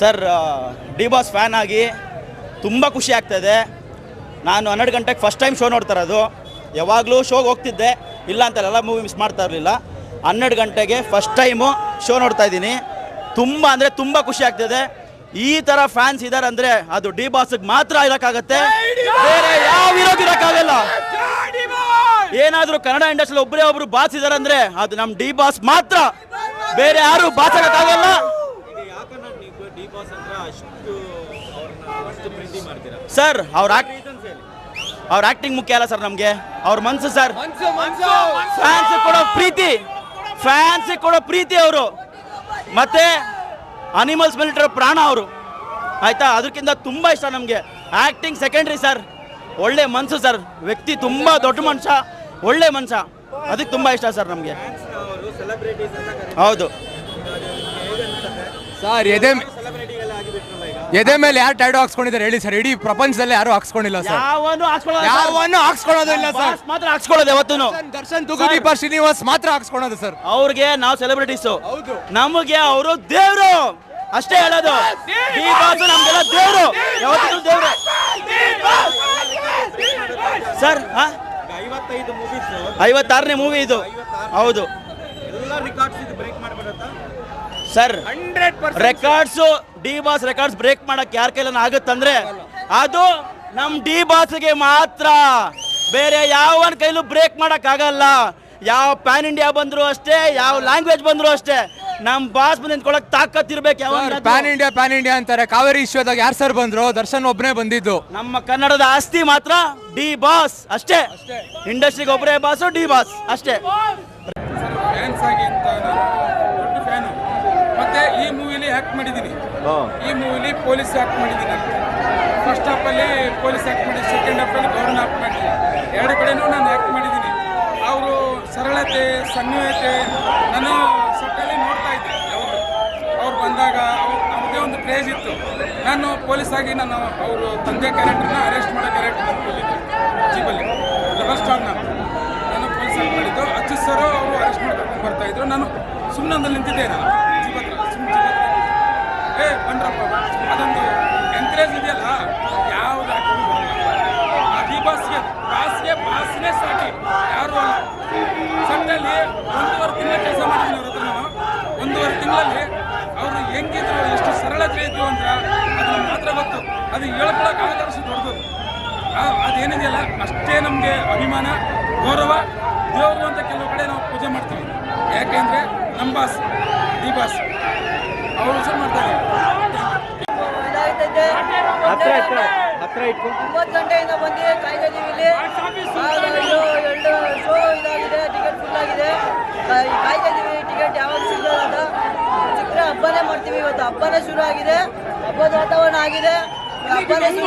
Sir D boss fan ಆಗಿ ತುಂಬ ಖುಷಿ ಆಗ್ತದೆ. ನಾನು ಹನ್ನೆರಡು ಗಂಟೆಗೆ ಫಸ್ಟ್ ಟೈಮ್ ಶೋ ನೋಡ್ತಾ ಇರೋದು. ಯಾವಾಗಲೂ ಶೋಗೆ ಹೋಗ್ತಿದ್ದೆ. ಇಲ್ಲ ಅಂತ ಎಲ್ಲ ಮೂವಿ ಮಿಸ್ ಮಾಡ್ತಾ ಇರಲಿಲ್ಲ. ಹನ್ನೆರಡು ಗಂಟೆಗೆ ಫಸ್ಟ್ ಟೈಮು ಶೋ ನೋಡ್ತಾ ಇದ್ದೀನಿ. ತುಂಬ ಅಂದರೆ ತುಂಬ ಖುಷಿ ಆಗ್ತಿದೆ. ಈ ತರ ಫ್ಯಾನ್ಸ್ ಇದ್ದಾರೆ ಅಂದರೆ ಅದು ಡಿ ಬಾಸ್ಗೆ ಮಾತ್ರ ಇರಕ್ಕಾಗತ್ತೆ. ಬೇರೆ ಯಾವ ಇರೋದು ಇರಕ್ಕಾಗಲ್ಲ. ಏನಾದರೂ ಕನ್ನಡ ಇಂಡಸ್ಟ್ರಿ ಒಬ್ಬರೇ ಒಬ್ರು ಬಾಸ್ ಇದಾರಂದ್ರೆ ಅಂದರೆ ಅದು ನಮ್ಮ ಡಿ ಬಾಸ್ ಮಾತ್ರ. ಬೇರೆ ಯಾರು ಬಾಸ್ ಆಗೋಕ್ಕಾಗಲ್ಲ. ಸರ್ ಅವ್ರ ಅವ್ರ ಆಕ್ಟಿಂಗ್ ಮುಖ್ಯ ಅಲ್ಲ ಸರ್ ನಮಗೆ. ಅವ್ರ ಮನ್ಸು ಸರ್ ಫ್ಯಾನ್ಸ್ ಕೊಡೋ ಪ್ರೀತಿ. ಫ್ಯಾನ್ಸ್ ಕೊಡೋ ಪ್ರೀತಿ ಅವರು. ಮತ್ತೆ ಅನಿಮಲ್ಸ್ ಮೇಲೆ ಇಟ್ಟಿರೋ ಪ್ರಾಣ ಅವರು. ಆಯ್ತಾ? ಅದಕ್ಕಿಂತ ತುಂಬ ಇಷ್ಟ ನಮಗೆ. ಆ್ಯಕ್ಟಿಂಗ್ ಸೆಕೆಂಡ್ರಿ ಸರ್ ಒಳ್ಳೆ ಮನಸ್ಸು ಸರ್ ವ್ಯಕ್ತಿ ತುಂಬ ದೊಡ್ಡ ಮನುಷ್ಯ. ಒಳ್ಳೆ ಮನುಷ್ಯ. ಅದಕ್ಕೆ ತುಂಬ ಇಷ್ಟ ಸರ್ ನಮಗೆ. ಹೌದು. ಸರ್ ಎದೆ ಎದೆ ಮೇಲೆ ಯಾರು ಟೈಡ್ ಹಾಕ್ಸ್ಕೊಂಡಿದ್ದಾರೆ ಹೇಳಿ ಸರ್ ಇಡೀ ಪ್ರಪಂಚದಲ್ಲಿ ಯಾರು ಹಾಕ್ಸ್ಕೊಂಡಿಲ್ಲ ಸರ್ ಯಾವನು ಹಾಕ್ಸ್ಕೊಳ್ಳೋದು ಹಾಕ್ಸ್ಕೊಳ್ಳೋದಿಲ್ಲ ಸರ್ ಮಾತ್ರ ಹಾಕ್ಸ್ಕೊಳ್ಳೋದು ಯಾವತ್ತೂ ದರ್ಶನ್- ತುಗುದೀಪ ಶ್ರೀನಿವಾಸ್ ಮಾತ್ರ ಹಾಕ್ಸ್ಕೊಳ್ಳೋದು ಸರ್ ಅವ್ರಿಗೆ ನಾವು ಸೆಲೆಬ್ರಿಟೀಸು. ನಮಗೆ ಅವರು ದೇವ್ರು. ಅಷ್ಟೇ ಹೇಳೋದು. ಡಿ ಬಾಸ್ ನಮ್ಗೆಲ್ಲ ದೇವ್ರು. ಯಾವತ್ತೂ ದೇವ್ರು. ಸರ್ ಐವತ್ತೈದು ಮೂವೀಸ್ ಐವತ್ತಾರನೇ ಮೂವಿ ಇದು. ಹೌದು. Sir records D boss records break ಮಾಡಕ್ ಯಾರ ಕೈಲನ್ನ ಆಗುತ್ತಂದ್ರೆ ಅದು ನಮ್ ಡಿ ಬಾಸ್ಗೆ ಮಾತ್ರ. ಬೇರೆ ಯಾವನ ಕೈಲೂ ಬ್ರೇಕ್ ಮಾಡಕ್ ಆಗಲ್ಲ. ಯಾವ ಪ್ಯಾನ್ ಇಂಡಿಯಾ ಬಂದ್ರು ಅಷ್ಟೇ, ಯಾವ ಲ್ಯಾಂಗ್ವೇಜ್ ಬಂದ್ರು ಅಷ್ಟೇ. ನಮ್ ಬಾಸ್ ಬಂದು ನಿಂತ್ಕೊಳಕ್ ತಾಕತ್ ಇರ್ಬೇಕು ಯಾವ ಪ್ಯಾನ್ ಇಂಡಿಯಾ ಪ್ಯಾನ್ ಇಂಡಿಯಾ ಅಂತಾರೆ. ಕಾವೇರಿ ವಿಶ್ವದಾಗ ಯಾರು ಸರ್ ಬಂದ್ರು? ದರ್ಶನ್ ಒಬ್ಬನೇ ಬಂದಿದ್ದು. ನಮ್ಮ ಕನ್ನಡದ ಆಸ್ತಿ ಮಾತ್ರ ಡಿ ಬಾಸ್ ಅಷ್ಟೇ. ಇಂಡಸ್ಟ್ರಿಗೆ ಒಬ್ಬರೇ ಬಾಸು ಡಿ ಬಾಸ್ ಅಷ್ಟೇ. ಫ್ಯಾನ್ಸ್ ಆಗಿ ಅಂತ ನಾನು ದೊಡ್ಡ ಫ್ಯಾನು ಮತ್ತೆ ಈ ಮೂವಿಲಿ ಆ್ಯಕ್ಟ್ ಮಾಡಿದ್ದೀನಿ ಈ ಮೂವಿಲಿ ಪೊಲೀಸ್ ಆ್ಯಕ್ಟ್ ಮಾಡಿದ್ದೀನಿ ಫಸ್ಟ್ ಹಾಫಲ್ಲಿ ಪೊಲೀಸ್ ಆ್ಯಕ್ಟ್ ಮಾಡಿ ಸೆಕೆಂಡ್ ಹಾಫಲ್ಲಿ ಗೌರ್ನ ಆ್ಯಕ್ಟ್ ಮಾಡಿದ್ದೀನಿ ಎರಡು ಕಡೆನೂ ನಾನು ಆ್ಯಕ್ಟ್ ಮಾಡಿದ್ದೀನಿ ಅವರು ಸರಳತೆ ಸನ್ನಿಹತೆ ನಾನು ಪೊಲೀಸ್ ಆಗಿ ನಾನು ಅವರು ತಂದೆ ಕ್ಯಾರೆಕ್ಟರ್ನ ಅರೆಸ್ಟ್ ಮಾಡೋ ಕ್ಯಾರೆಕ್ಟರ್ ಜೀಪಲ್ಲಿ ಜೀವಲ್ಲಿ. ಡಬಲ್ ಸ್ಟಾರ್ ನಾನು ಪೊಲೀಸ್ ಆಗಿ ಮಾಡಿದ್ದು. ಅಚ್ಚು ಸರ್ ಅವರು ಅರೆಸ್ಟ್ ಮಾಡ್ಕೊಂಡು ಬರ್ತಾ ಇದ್ರು. ನಾನು ಸುಮ್ಮನೆ ಅಂದಲ್ಲಿ ನಿಂತಿದ್ದೆ ನಾನು. ಹತ್ರ ಸುಮ್ಮನೆ. ಏ, ಬಂದ್ರಪ್ಪ, ಅದೊಂದು ಎಂಕರೇಜ್ ಇದೆಯಲ್ಲ? ಯಾವ್ದು ಆ ಬಾಸ್ಗೆ ಬಾಸ್ಗೆ ಬಾಸ್ನೇ ಸಾಕಿ. ಯಾರು ಅಲ್ಲ. ಸಣ್ಣಲ್ಲಿ ಒಂದೂವರೆ ತಿಂಗಳ ಕೆಲಸ ಮಾಡಿದ್ದೀನಿ ಅವ್ರ ಹತ್ರ ನಾನು. ಒಂದೂವರೆ ತಿಂಗಳಲ್ಲಿ ಅವರು ಹೆಂಗಿದ್ರು ಎಷ್ಟು ಸರಳತೆ ಇದ್ರು ಅಂದ್ರೆ ಅದನ್ನ ಮಾತ್ರ ಗೊತ್ತು ಅದು ಹೇಳ್ಕೊಳಕ್ಕೆ ಆಗದಷ್ಟು ದೊಡ್ಡದು. ಆ- ಅದೇನಿದೆಯಲ್ಲ ಅಷ್ಟೇ ನಮಗೆ ಅಭಿಮಾನ ಗೌರವ ದೇವರು ಅಂತ ಕೆಲವು ಕಡೆ ನಾವು ಪೂಜೆ ಮಾಡ್ತೀವಿ. ಯಾಕೆಂದರೆ ನಮ್ಮ ಬಾಸ್ ಡಿ ಬಾಸ್ ಅವರು ಸಹ ಮಾಡ್ತಾರೆ. ಒಂಬತ್ತು ಗಂಟೆಯಿಂದ ಬಂದು ಕಾಯ್ತಾ ಇದೀವಿ ಇಲ್ಲಿ ಎರಡು ಶೋ ಇದಾಗಿದೆ ಟಿಕೆಟ್ ಫುಲ್ ಆಗಿದೆ. ಕಾ- ಕಾಯ್ತಾ ಟಿಕೆಟ್ ಯಾವಾಗ ಸಿಗಲ್ಲ ಅಂತ. ಸಿಕ್ಕರೆ ಹಬ್ಬನೇ ಮಾಡ್ತೀವಿ ಇವತ್ತು. ಹಬ್ಬನೇ ಶುರು ಆಗಿದೆ. ಹಬ್ಬದ ವಾತಾವರಣ ಆಗಿದೆ. ಹಬ್ಬನೇ